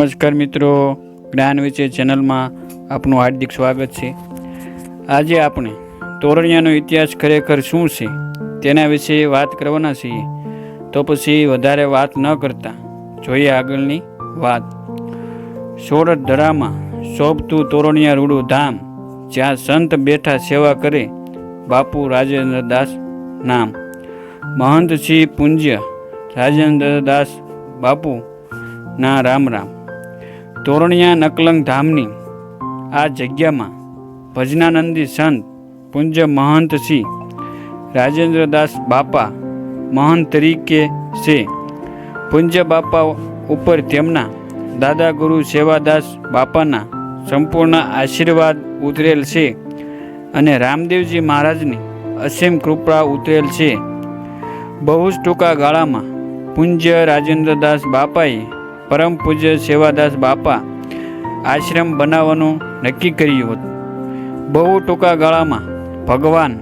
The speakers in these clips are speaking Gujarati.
નમસ્કાર મિત્રો, જ્ઞાન વિશે ચેનલમાં આપનું હાર્દિક સ્વાગત છે. આજે આપણે તોરણિયાનો ઇતિહાસ ખરેખર શું છે, તેના વિશે વાત કરવાના છીએ. તો પછી વધારે વાત ન કરતા, જોઈએ આગળની વાત. સોરઠ ધરામાં શોભતું તોરણિયા રૂડું ધામ, જ્યાં સંત બેઠા સેવા કરે, બાપુ રાજેન્દ્ર દાસ નામ. મહંત શ્રી પૂજ્ય રાજેન્દ્ર દાસ બાપુ ના રામ રામ. તોરણિયા નકલંગ ધામની આ જગ્યામાં ભજનાનંદી સંત પૂજ્ય મહંત શ્રી રાજેન્દ્રદાસ બાપા મહંત તરીકે છે. પૂજ્ય બાપા ઉપર તેમના દાદા ગુરુ સેવાદાસ બાપાના સંપૂર્ણ આશીર્વાદ ઉતરેલ છે અને રામદેવજી મહારાજની અસીમ કૃપા ઉતરેલ છે. બહુ જ ટૂંકા ગાળામાં પૂજ્ય રાજેન્દ્રદાસ બાપાએ પરમ પૂજ્ય સેવાદાસ બાપા આશ્રમ બનાવવાનું નક્કી કર્યું હતું. બહુ ટૂંકા ગાળામાં ભગવાન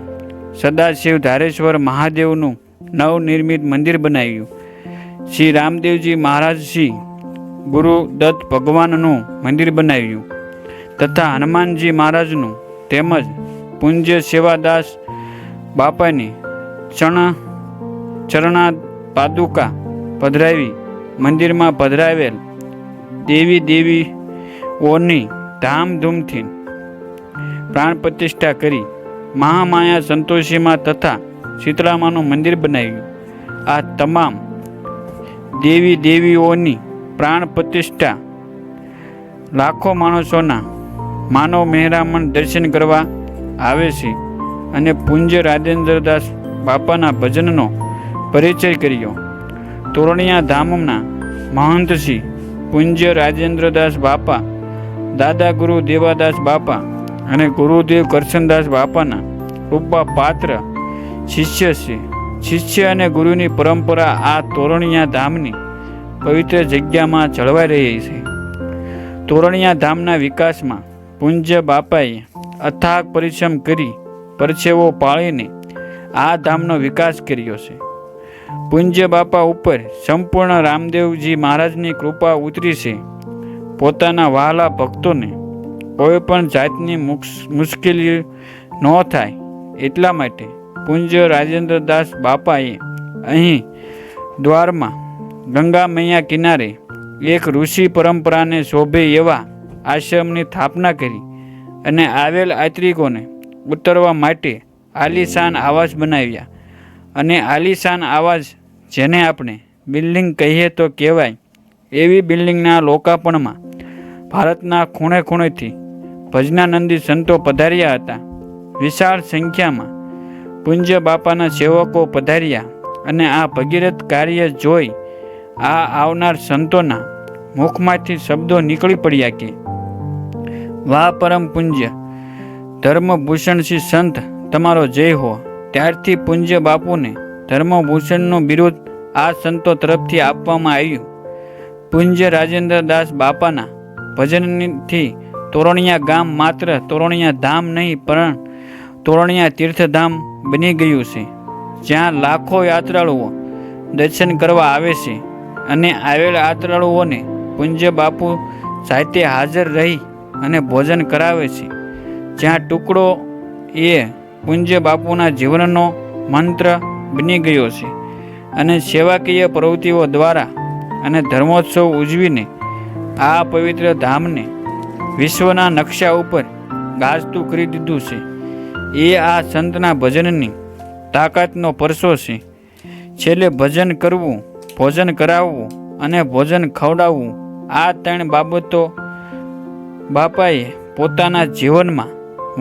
સદાશિવ ધારેશ્વર મહાદેવનું નવનિર્મિત મંદિર બનાવ્યું. શ્રી રામદેવજી મહારાજ શ્રી ગુરુ દત્ત ભગવાનનું મંદિર બનાવ્યું તથા હનુમાનજી મહારાજનું તેમજ પૂજ્ય સેવાદાસ બાપાની ચણ ચરણા પાદુકા પધરાવી મંદિરમાં પધરાવેલ દેવી દેવીઓની ધામધૂમથી પ્રાણ પ્રતિષ્ઠા કરી મહામાયા સંતોષીમાં તથા શીતળામાનું મંદિર બનાવ્યું. આ તમામ દેવી દેવીઓની પ્રાણ પ્રતિષ્ઠા લાખો માણસોના માનવ મહેરામણ દર્શન કરવા આવે છે અને પૂજ્ય રાજેન્દ્રદાસ બાપાના ભજનનો પરિચય કર્યો. તોરણિયા ધામના મહંતશ્રી પૂજ્ય રાજેન્દ્રદાસ બાપા, દાદા ગુરુ દેવાદાસ બાપા અને ગુરુદેવ કરશનદાસ બાપાના રૂપા પાત્ર શિષ્ય છે શિષ્ય અને ગુરુની પરંપરા આ તોરણિયા ધામની પવિત્ર જગ્યામાં જળવાઈ રહી છે. તોરણિયા ધામના વિકાસમાં પૂજ્ય બાપાએ અથાગ પરિશ્રમ કરી પરછેવો પાળીને આ ધામનો વિકાસ કર્યો છે. પૂજ્ય બાપા ઉપર સંપૂર્ણ રામદેવજી મહારાજની કૃપા ઉતરી છે. પોતાના વહાલા ભક્તોને કોઈ પણ જાતની મુશ્કેલી ન થાય. એટલા માટે પૂજ્ય રાજેન્દ્રદાસ બાપાએ અહીં દ્વારમાં ગંગા મૈયા કિનારે એક ઋષિ પરંપરાને શોભે એવા આશ્રમની સ્થાપના કરી અને આવેલ યાત્રિકોને ઉતરવા માટે આલિશાન આવાસ બનાવ્યા. અને આલિશાન આવાજ જેને આપણે બિલ્ડિંગ કહીએ તો કહેવાય, એવી બિલ્ડિંગના લોકાપણમાં ભારતના ખૂણે ખૂણેથી ભજનાનંદી સંતો પધાર્યા હતા. વિશાળ સંખ્યામાં પૂજ્ય બાપાના સેવકો પધાર્યા અને આ ભગીરથ કાર્ય જોઈ આ આવનાર સંતોના મુખમાંથી શબ્દો નીકળી પડ્યા કે, વાહ પરમ પૂજ્ય, ધર્મભૂષણસિંહ સંત, તમારો જય હો. ત્યારથી પૂજ્ય બાપુને ધર્મભૂષણનું બિરુદ આ સંતો તરફથી આપવામાં આવ્યું. પૂજ્ય રાજેન્દ્રદાસ બાપાના ભજનથી તોરણિયા ગામ માત્ર તોરણિયા ધામ નહીં, પણ તોરણિયા તીર્થધામ બની ગયું છે, જ્યાં લાખો યાત્રાળુઓ દર્શન કરવા આવે છે અને આવેલ યાત્રાળુઓને પૂજ્ય બાપુ સાહિત્ય હાજર રહી અને ભોજન કરાવે છે, જ્યાં ટુકડો એ પૂજ્ય બાપુના જીવનનો મંત્ર બની ગયો છે. અને સેવાકીય પ્રવૃત્તિઓ દ્વારા અને ધર્મોત્સવ ઉજવીને આ પવિત્ર ધામને વિશ્વના નકશા ઉપર ગાજતું કરી દીધું છે. એ આ સંતના ભજનની તાકાતનો પરસો છે. છેલ્લે ભજન કરવું, ભોજન કરાવવું અને ભોજન ખવડાવવું આ ત્રણ બાબતો બાપાએ પોતાના જીવનમાં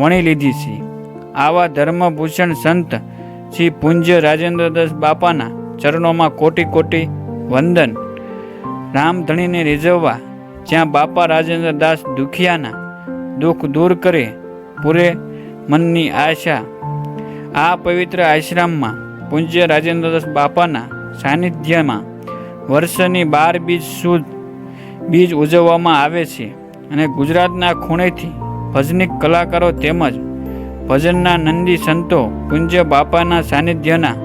વણી લીધી છે. આવા ધર્મભૂષણ સંત શ્રી પૂજ્ય રાજેન્દ્રદાસ બાપાના ચરણોમાં કોટી કોટી વંદન. રામધણીને રીઝવવા જ્યાં બાપા રાજેન્દ્રદાસ દુખિયાના દુઃખ દૂર કરે પૂરે મનની આશા. આ પવિત્ર આશ્રમમાં પૂજ્ય રાજેન્દ્રદાસ બાપાના સાનિધ્યમાં વર્ષની બાર બીજ સુદ બીજ ઉજવવામાં આવે છે અને ગુજરાતના ખૂણેથી ભજનિક કલાકારો તેમજ ભજનના નંદી સંતો, પૂજ્ય બાપાના સાનિધ્યના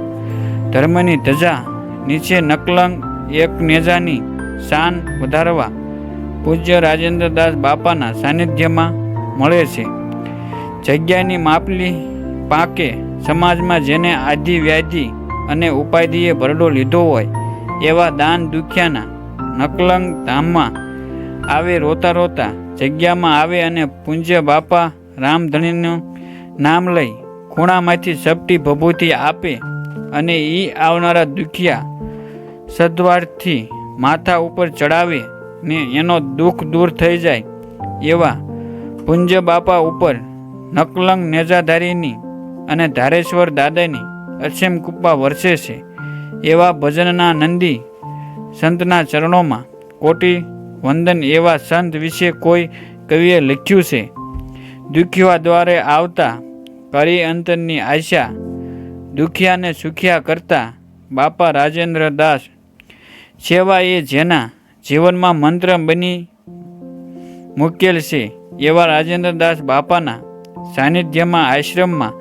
ધર્મની ધજા, નીચે નકલંગ એક નેજાની શાન વધારવા પૂજ્ય રાજેન્દ્રદાસ બાપાના સાનિધ્યમાં મળે છે. જગ્યાની માપલી પાકે સમાજમાં જેને આધિ વ્યાધિ અને ઉપાધિએ ભરડો લીધો હોય, એવા દાન દુખ્યાના નકલંગ ધામમાં આવે રોતા રોતા જગ્યામાં આવે અને પૂજ્ય બાપા રામધણીનું નામ લઈ ખૂણામાંથી સપટી ભભૂતિ આપે અને એ આવનારા દુખિયા સદવારથી માથા ઉપર ચડાવે ને એનો દુઃખ દૂર થઈ જાય એવા પુંજ્ય બાપા ઉપર નકલંગ નેજાધારીની અને ધારેશ્વર દાદાની અસીમ કૃપા વરસે છે એવા ભજનના નંદી સંતના ચરણોમાં કોટી વંદન એવા સંત વિશે કોઈ કવિએ લખ્યું છે. દુખ્યા દ્વારે આવતા કરી અંતરની આશા દુખિયાને સુખિયા કરતા બાપા રાજેન્દ્ર દાસ સેવા એ જેના જીવનમાં મંત્ર બની મૂકેલ છે, એવા રાજેન્દ્ર દાસ બાપાના સાનિધ્યમાં આશ્રમમાં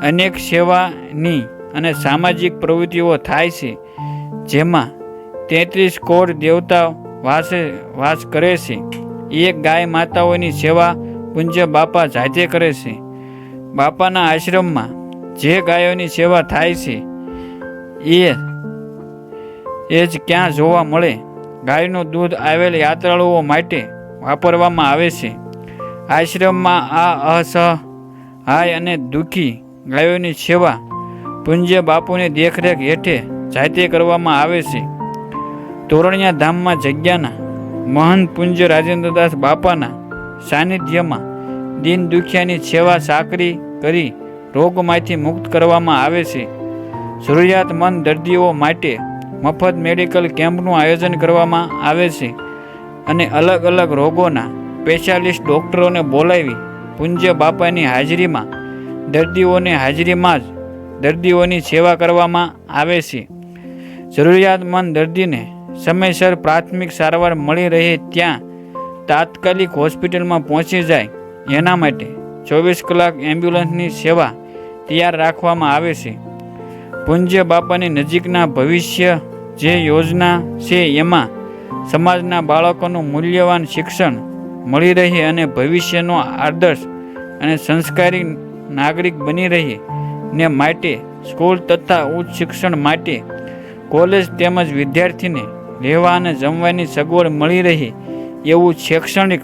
અનેક સેવાની અને સામાજિક પ્રવૃત્તિઓ થાય છે, જેમાં તેત્રીસ કોર દેવતા વાસે, વાસ કરે છે. એક ગાય માતાઓની સેવા પૂજ્ય બાપા જાતે કરે છે. બાપાના આશ્રમમાં જે ગાયોની સેવા થાય છે, એ એ જ ક્યાં જોવા મળે? ગાયનું દૂધ આવેલ યાત્રાળુઓ માટે વાપરવામાં આવે છે. આશ્રમમાં આ અસહાય અને દુઃખી ગાયોની સેવા પૂંજ્ય બાપુની દેખરેખ હેઠે જાતે કરવામાં આવે છે. તોરણિયા ધામમાં જગ્યાના મહાન પૂંજ્ય રાજેન્દ્રદાસ બાપાના સાનિધ્યમાં દીન દુખિયાની સેવા સાકરી કરી રોગમાંથી મુક્ત કરવામાં આવે છે. જરૂરિયાતમંદ દર્દીઓ માટે મફત મેડિકલ કેમ્પનું આયોજન કરવામાં આવે છે અને અલગ અલગ રોગોના સ્પેશિયાલિસ્ટ ડૉક્ટરોને બોલાવી પૂજ્ય બાપાની હાજરીમાં દર્દીઓની હાજરીમાં જ દર્દીઓની સેવા કરવામાં આવે છે. જરૂરિયાતમંદ દર્દીને સમયસર પ્રાથમિક સારવાર મળી રહે ત્યાં તાત્કાલિક હોસ્પિટલમાં પહોંચી જાય. એના માટે ચોવીસ કલાક એમ્બ્યુલન્સની સેવા તૈયાર રાખવામાં આવે છે. પૂજ્ય બાપાની નજીકના ભવિષ્ય જે યોજના છે એમાં સમાજના બાળકોનું મૂલ્યવાન શિક્ષણ મળી રહે અને ભવિષ્યનો આદર્શ અને સંસ્કારી નાગરિક બની રહે ને માટે સ્કૂલ તથા ઉચ્ચ શિક્ષણ માટે કોલેજ તેમજ વિદ્યાર્થીને રહેવા અને જમવાની સગવડ મળી રહે એવું શૈક્ષણિક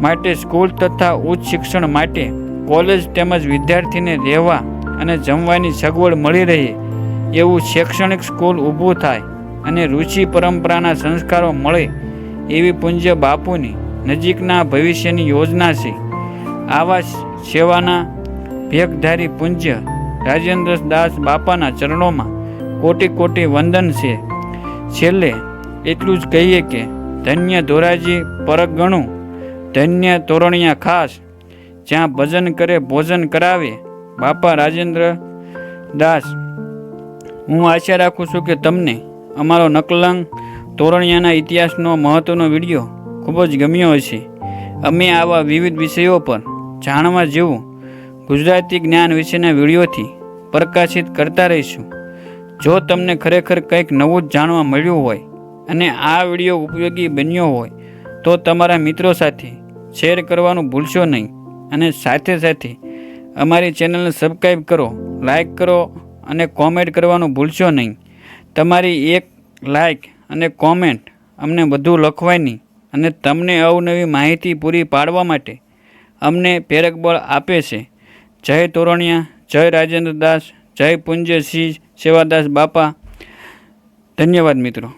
માટે સ્કૂલ તથા ઉચ્ચ શિક્ષણ માટે કોલેજ તેમજ વિદ્યાર્થીને રહેવા અને જમવાની સગવડ મળી રહે એવું શૈક્ષણિક સ્કૂલ ઊભું થાય અને રુચિ પરંપરાના સંસ્કારો મળે એવી પૂજ્ય બાપુની નજીકના ભવિષ્યની યોજના છે. આવા સેવાના ભેગધારી પૂજ્ય રાજેન્દ્ર દાસ બાપાના ચરણોમાં કોટી કોટી વંદન છે. છેલ્લે એટલું જ કહીએ કે ધન્ય ધોરાજી પરગણું ધન્ય તોરણિયા ખાસ, જ્યાં ભજન કરે, ભોજન કરાવે. બાપા રાજેન્દ્ર દાસ, હું આશા રાખું છું કે તમને અમારો નકલંગ તોરણિયાના ઇતિહાસનો મહત્ત્વનો વીડિયો ખૂબ જ ગમ્યો હશે. અમે આવા વિવિધ વિષયો પર જાણવા જેવું ગુજરાતી જ્ઞાન વિશેના વિડીયોથી પ્રકાશિત કરતા રહીશું. જો તમને ખરેખર કંઈક નવું જ જાણવા મળ્યું હોય અને આ વીડિયો ઉપયોગી બન્યો હોય, તો તમારા મિત્રો સાથે શેર કરવાનું ભૂલશો નહીં. અને સાથે સાથે અમારી ચેનલને સબસ્ક્રાઈબ કરો લાઇક કરો અને કોમેન્ટ કરવાનું ભૂલશો નહીં. તમારી એક લાઇક અને કોમેન્ટ અમને વધુ લખવાની અને તમને અવનવી માહિતી પૂરી પાડવા માટે અમને પ્રેરક બળ આપે છે. જય તોરણિયા, જય રાજેન્દ્ર દાસ જય પુંજસિંહ સેવાદાસ બાપા. ધન્યવાદ મિત્રો.